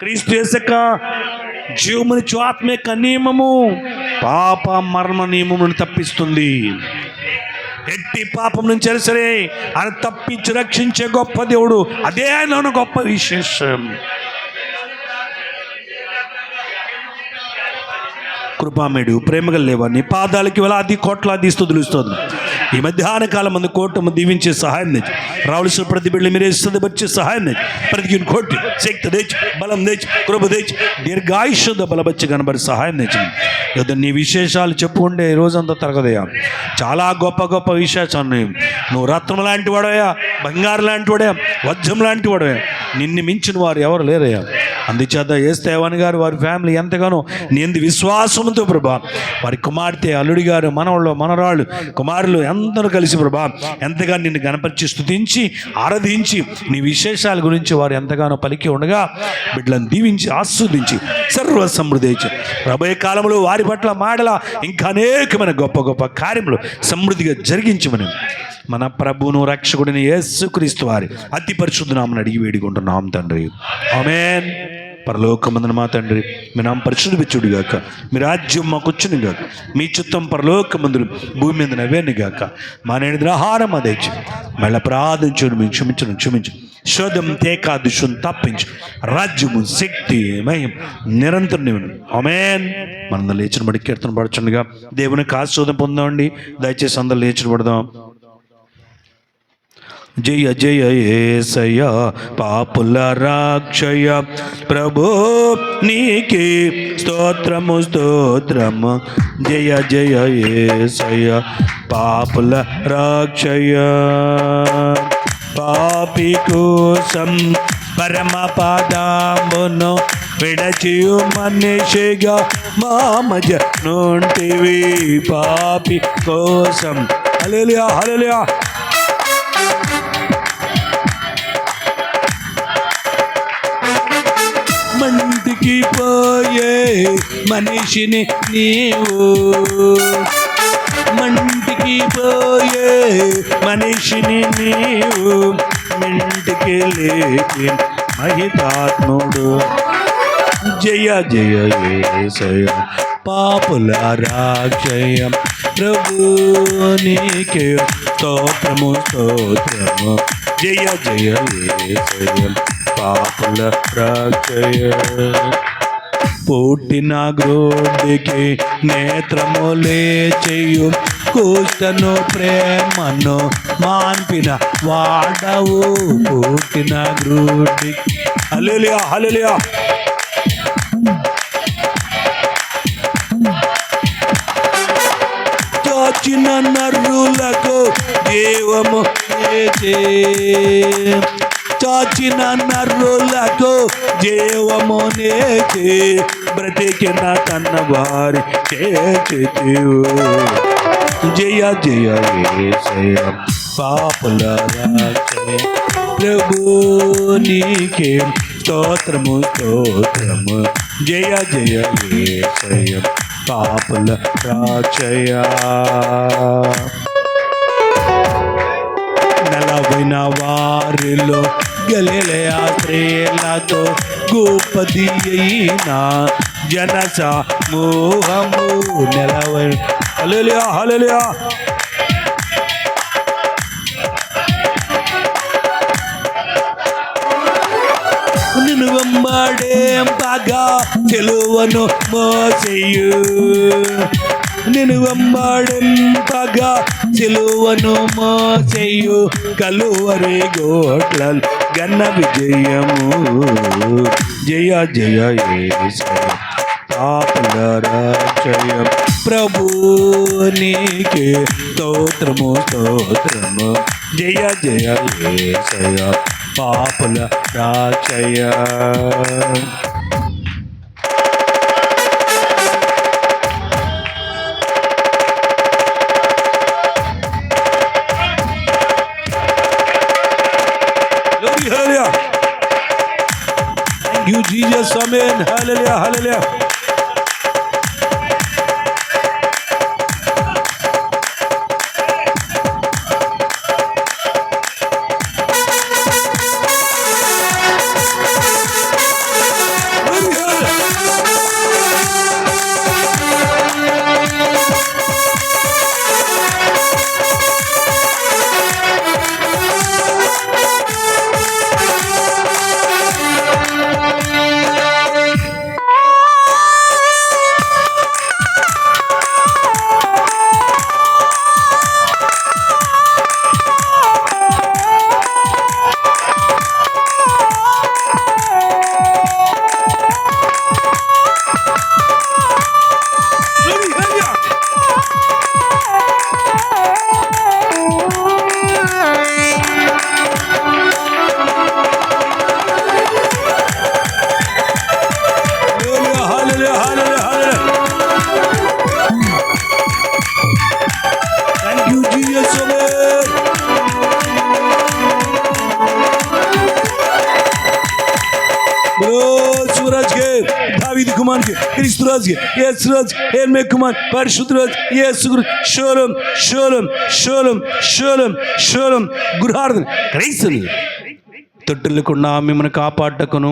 క్రీస్తు యొక్క జీవమునిచ్చు ఆత్మ యొక్క నియమము పాప మరణ నియమమును తప్పిస్తుంది. ఎట్టి పాపం నుంచి సరే ఆయన తప్పించి రక్షించే గొప్ప దేవుడు అదే ఆయన గొప్ప విశేషం. కృపామేడు ప్రేమగల లేవని నీ పాదాలకి వేలాది కోట్లాది స్థుతులు ఇస్తుంది. ఈ మధ్యాహ్న కాలం మంది కోటము దీవించే సహాయం తెచ్చు రావలసిన ప్రతి బిడ్డ మీరే వచ్చే సహాయం తెచ్చు ప్రతి కోటి శక్తి తెచ్చు బలం తెచ్చు కృప తెచ్చు దీర్ఘాయుషుద్ధ బలపచ్చి కనబడి సహాయం తెచ్చింది ఏదో నీ విశేషాలు చెప్పుకుంటే ఈ రోజంతా తరగదయ్యా. చాలా గొప్ప గొప్ప విశేషాలు ఉన్నాయి నువ్వు రత్నం లాంటి వాడవయ్యా బంగారు లాంటి వాడయా వజ్రం లాంటి వాడవయ్యా. నిన్ను మించిన వారు ఎవరు లేరయ్యా. అందుచేత ఏస్తేవన్ గారు వారి ఫ్యామిలీ ఎంతగానో నీ విశ్వాసంతో ప్రభా వారి కుమార్తె అల్లుడి గారు మనవాళ్ళు మనరాళ్ళు కుమారులు అందరూ కలిసి ప్రభా ఎంతగానో నిన్ను గణపరిచి స్థుతించి ఆరాధించి నీ విశేషాల గురించి వారు ఎంతగానో పలికి ఉండగా బిడ్డలను దీవించి ఆస్వాదించి సర్వ సమృద్ధి రాబోయే కాలంలో వారి పట్ల మాడల ఇంకా అనేకమైన గొప్ప గొప్ప కార్యములు సమృద్ధిగా జరిగించమని మన ప్రభువును రక్షకుడిని యేసుక్రీస్తు వారి అతి పరిశుద్ధనామని అడిగి వేడుకుంటున్నాం తండ్రి. ఆమెన్. పరలోకమందున మా తండ్రి మీ నామ పరిశుద్ధించుడు గాక మీ రాజ్యం మాకు గాక మీ చిత్తం పరలోకమందులు భూమి మీద నవ్వేను గాక మా నేను ఆహారం అదేచి మళ్ళీ ప్రార్థించుడు మేము క్షమించను క్షమించు. శోధం తేకా దుషం తప్పించు. రాజ్యము శక్తి మయం నిరంతరం నీవు ఆమేన్. మనం లేచిన బడి కీర్తన పడుచుండగా దేవునికి ఆశోధం పొందామండి. దయచేసి అందరూ లేచిన పడదాం జయ జయ ఏసయ పాపుల రాక్షయ ప్రభు నీకి స్తోత్రము స్తోత్రము. జయ జయ ఏసయ పాపుల రాక్షయ పాపి కోసం పరమ పాదామును విడచియు మనిషిగా మామజ నుంటివి. పాపి కోసం హల్లెలూయా హల్లెలూయా. మంటికి పోయే మనిషిని నీవు మంటికి పోయే మనిషిని నీవు మింటికి లేచి మహితాత్ముడు జయ జయ ఏసయ పాపుల రాక్షయం ప్రభు నీకే స్తోత్రము స్తోత్రము జయ జయ ఏసయ పాపుల రాక్షయ. పుట్టిన గ్రోడికి నేత్రములే చెయ్యు కూస్తను ప్రేమను మాన్పిన వాడవు. పుట్టిన గ్రోడికి హలేలియా హలేలియా చాచిన నరులకు దేవము చేసే చాచిన నరులకు జీవము నేచే బ్రతికిన తన వారి చేతివు జయ జయ ఏసయ పాపుల రాజయ ప్రభు నీకే స్తోత్రము స్తోత్రము జయ జయ ఏసయ పాపుల రాజయ నలభైన వారిలో గలిలయ స్త్రీలతో గోపది అయిన జన సమూహము నెలవై. హల్లెలూయా హల్లెలూయా. నిన్ను వెంబడేంపగా తెలువను మోసెయ్యు నిన్ను వెంబడింపగా సిలువను మోసేయు. కలువరి గోట్ల గన్న విజయము. జయ జయ యేసయ్య పాపుల రాజయం ప్రభు నీకే స్తోత్రము స్తోత్రము. జయ జయ పాపుల రాజయ you, Jesus. Amen. Hallelujah. Hallelujah. రాజుకి యేసు రాజు ఏర్మే కుమార్ పరిశుద్ధ రాజు యేసు షోలం షోలం షోలం షోలం షోలం గృహార్థం క్రైస్తవులు తొట్టులకుండా మిమ్మల్ని కాపాడకును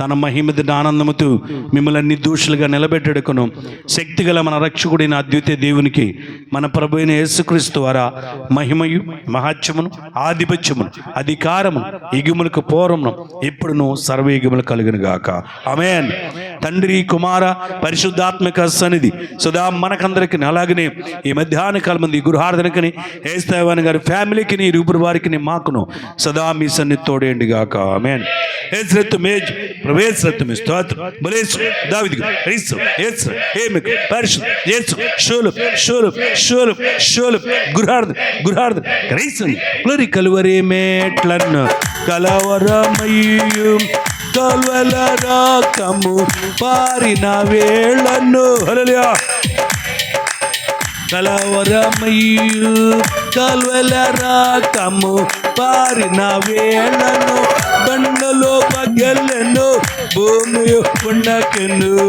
తన మహిమది ఆనందముతూ మిమ్మల్ని నిర్దోషులుగా నిలబెట్టడుకును. శక్తిగల మన రక్షకుడైన అద్వితీయ దేవునికి మన ప్రభు అయిన యేసుక్రీస్తు ద్వారా మహిమయు మహాత్యమును ఆధిపత్యమును అధికారము ఇగుములకు పూర్వమును ఇప్పుడును సర్వయుగములు కలుగును గాక అమేన్ తండ్రి కుమార పరిశుద్ధాత్మక సన్నిధి. సదా మనకందరికి అలాగనే ఈ మధ్యాహ్న కాలం మంది గృహార్థనకని ఏస్తావాని గారి ఫ్యామిలీకి నీ ఇరువురు వారికి మాకును. సదా మీ సన్నిధి తోడేయండి గాక. ఆమెన్. ఏశ్రత్తు మేజ్ ప్రవేశరత్తు మీ స్తోత్రం. బలేసు దావిదిగు రీసు ఏసు ఏమికు పరిశు ఏసు షోలు షోలు షోలు షోలు గృహార్థ గృహార్థ క్రైస్తు గ్లోరి కలువరే మేట్లను కలవరమయ్యు. కల్వల రాకము? పారిన వేళను. హలలియా కలవరమయ్యు కల్వల రాకము? పారిన వేళను. బండలో పగలను భూమి ఉండకెను.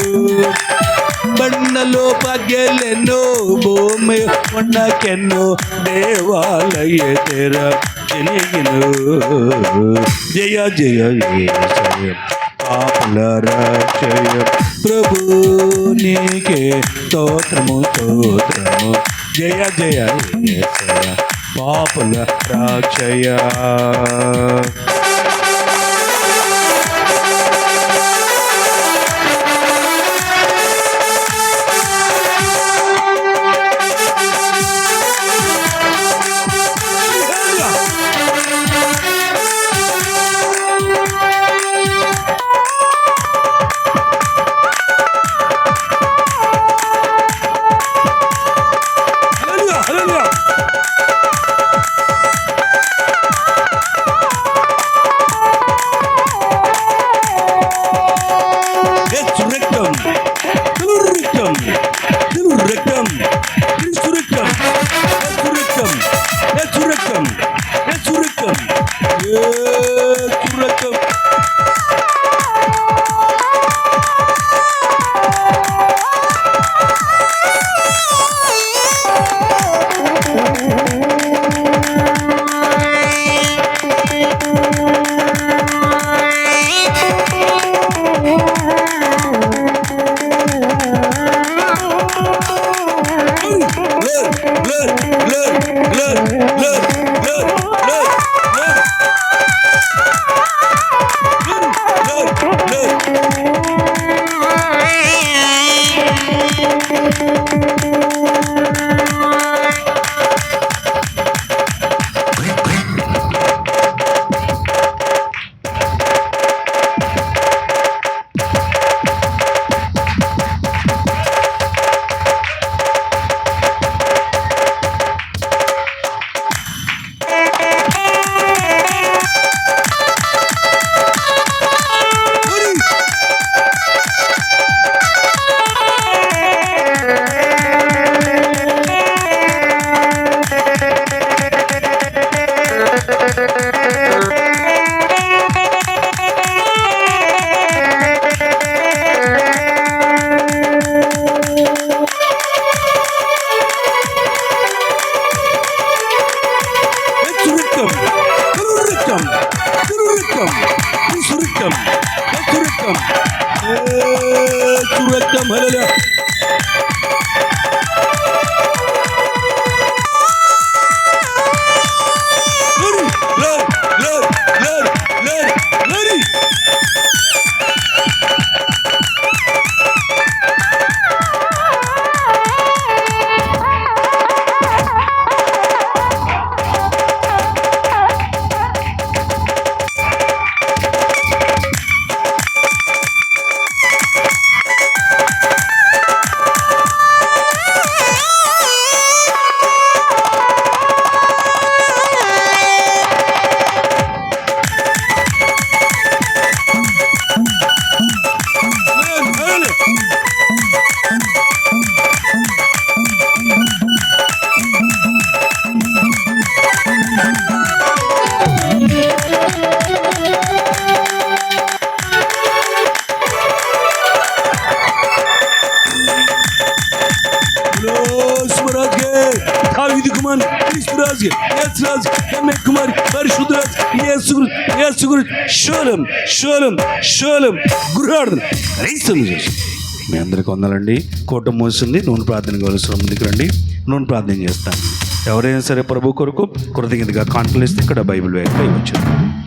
బండలో పగలను భూమి ఉండకెను. దేవాలయ తెర జనిగిను జయ జయ జయ పాపుల రక్షయ ప్రభు నీకే స్తోత్రము స్తోత్రము జయ జయ యేసయ్య. పాపుల రక్షయ வெக்கம் దావిది కుమార్ క్రీస్తురాజు యేసురాజు కన్య కుమార్ పరిశుద్ధరాజు యేసు గురు యేసు గురు. షోలం షోలం షోలం. గురువాడు క్రైస్తవులు చేసి మీ అందరికి వందాలండి. కోట మోసింది. నూనె ప్రార్థన కావాల్సిన ముందుకు రండి. నూనె ప్రార్థన చేస్తాను. ఎవరైనా సరే ప్రభు కొరకు కృతజ్ఞతగా కాన్ఫిడెన్స్ ఇక్కడ బైబిల్ వేయక వచ్చింది